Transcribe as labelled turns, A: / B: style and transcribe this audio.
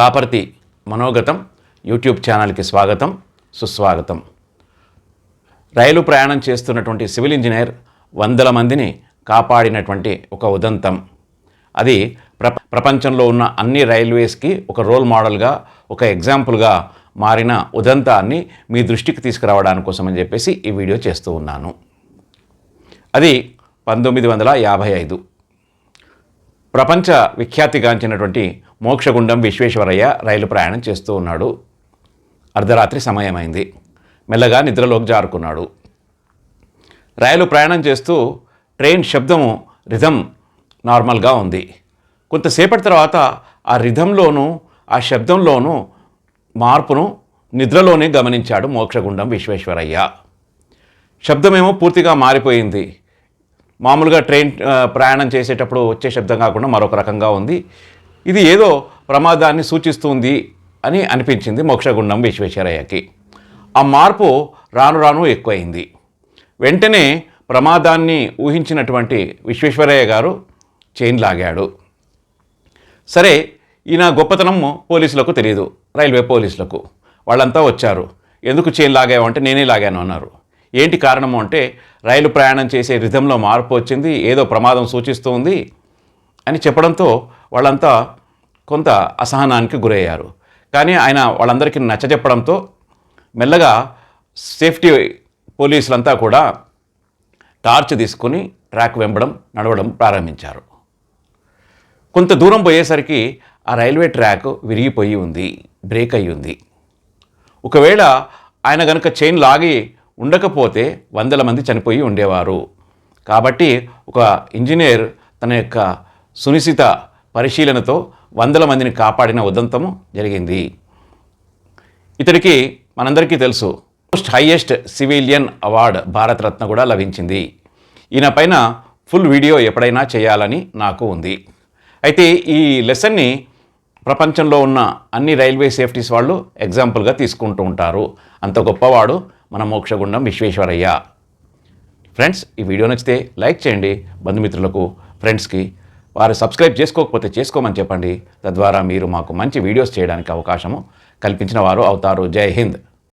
A: Kaparthi మనోగతం YouTube ఛానల్కి స్వాగతం సుస్వాగతం. రైలు ప్రయాణం చేస్తున్నటువంటి సివిల్ ఇంజనీర్ వందల మందిని కాపాడినటువంటి ఒక ఉదంతం. అది ప్ర ప్రపంచంలో ఉన్న అన్ని రైల్వేస్కి ఒక రోల్ మోడల్గా ఒక ఎగ్జాంపుల్గా మారిన ఉదంతాన్ని మీ దృష్టికి తీసుకురావడానికి కోసం అని చెప్పేసి ఈ వీడియో చేస్తూ ఉన్నాను. అది పంతొమ్మిది వందల యాభై ఐదు. ప్రపంచ విఖ్యాతిగాంచినటువంటి మోక్షగుండం విశ్వేశ్వరయ్య రైలు ప్రయాణం చేస్తూ ఉన్నాడు. అర్ధరాత్రి సమయమైంది. మెల్లగా నిద్రలోకి జారుకున్నాడు. రైలు ప్రయాణం చేస్తూ ట్రైన్ శబ్దము రిధం నార్మల్గా ఉంది. కొంతసేపటి తర్వాత ఆ రిధంలోనూ ఆ శబ్దంలోనూ మార్పును నిద్రలోనే గమనించాడు మోక్షగుండం విశ్వేశ్వరయ్య. శబ్దమేమో పూర్తిగా మారిపోయింది. మామూలుగా ట్రైన్ ప్రయాణం చేసేటప్పుడు వచ్చే శబ్దం కాకుండా మరొక రకంగా ఉంది. ఇది ఏదో ప్రమాదాన్ని సూచిస్తుంది అని అనిపించింది మోక్షగుండం విశ్వేశ్వరయ్యకి. ఆ మార్పు రాను రాను ఎక్కువైంది. వెంటనే ప్రమాదాన్ని ఊహించినటువంటి విశ్వేశ్వరయ్య గారు చైన్ లాగాడు. సరే ఈయన గొప్పతనం పోలీసులకు తెలియదు రైల్వే పోలీసులకు. వాళ్ళంతా వచ్చారు. ఎందుకు చైన్ లాగావు అంటే నేనే లాగాను అన్నారు. ఏంటి కారణము అంటే రైలు ప్రయాణం చేసే రిధంలో మార్పు వచ్చింది ఏదో ప్రమాదం సూచిస్తుంది అని చెప్పడంతో వాళ్ళంతా కొంత అసహనానికి గురయ్యారు. కానీ ఆయన వాళ్ళందరికీ నచ్చజెప్పడంతో మెల్లగా సేఫ్టీ పోలీసులంతా కూడా టార్చ్ తీసుకుని ట్రాక్ వెంబడం నడవడం ప్రారంభించారు. కొంత దూరం పోయేసరికి ఆ రైల్వే ట్రాక్ విరిగిపోయి ఉంది బ్రేక్ అయి ఉంది. ఒకవేళ ఆయన గనుక చైన్ లాగి ఉండకపోతే వందల మంది చనిపోయి ఉండేవారు. కాబట్టి ఒక ఇంజనీర్ తన యొక్క సునిశ్చిత పరిశీలనతో వందల మందిని కాపాడిన ఉదంతము జరిగింది. ఇతడికి మనందరికీ తెలుసు most highest civilian award Bharat Ratna కూడా లభించింది. ఈయన పైన ఫుల్ వీడియో ఎప్పుడైనా చేయాలని నాకు ఉంది. అయితే ఈ లెసన్ని ప్రపంచంలో ఉన్న అన్ని రైల్వే సేఫ్టీస్ వాళ్ళు ఎగ్జాంపుల్గా తీసుకుంటూ ఉంటారు. అంత గొప్పవాడు మన మోక్షగుండం విశ్వేశ్వరయ్య. ఫ్రెండ్స్ ఈ వీడియో నచ్చితే లైక్ చేయండి. బంధుమిత్రులకు ఫ్రెండ్స్కి వారు సబ్స్క్రైబ్ చేసుకోకపోతే చేసుకోమని చెప్పండి. తద్వారా మీరు మాకు మంచి వీడియోస్ చేయడానికి అవకాశము కల్పించిన వారు అవుతారు. జై హింద్.